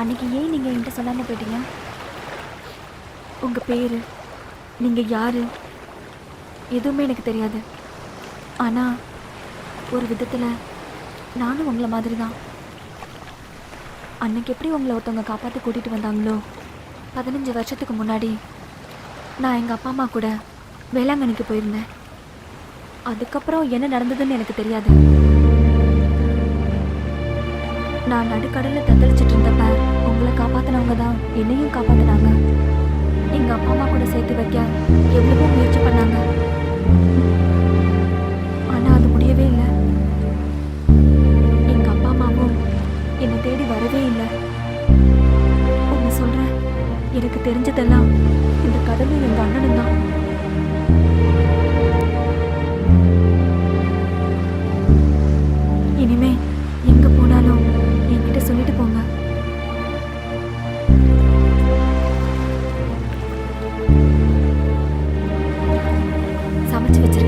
அன்னைக்கு ஏன் நீங்கள் என்கிட்ட சொல்லாமல் போயிட்டீங்க? உங்கள் பேர் நீங்கள் யார் எதுவுமே எனக்கு தெரியாது. ஆனால் ஒரு விதத்தில் நானும் உங்களை மாதிரி தான் அன்னைக்கு எப்படி உங்களை ஒருத்தவங்க காப்பாற்றி கூட்டிகிட்டு வந்தாங்களோ பதினஞ்சு வருஷத்துக்கு முன்னாடி நான் எங்கள் அப்பா அம்மா கூட வேளாங்கண்ணிக்கு போயிருந்தேன். அதுக்கப்புறம் என்ன நடந்ததுன்னு எனக்கு தெரியாது. நான் நடுக்கடலில் தத்தளிச்சிட்டு இருந்தேன் உங்களை காப்பாத்தினவங்க தான் என்னையும் காப்பாத்தினாங்க. எங்க அப்பா அம்மா கூட சேர்த்து வைக்க எவ்வளவோ முயற்சி பண்ணாங்க. ஆனா அது முடியவே இல்லை. எங்க அப்பா அம்மாவும் என்னை தேடி வரவே இல்லை. உங்க சொல்றேன். எனக்கு தெரிஞ்சதெல்லாம் இந்த கடவுள் எங்க அண்ணனும் தான். இனிமே எங்க போனாலும் என்கிட்ட சொல்லிட்டு போங்க. how much of it's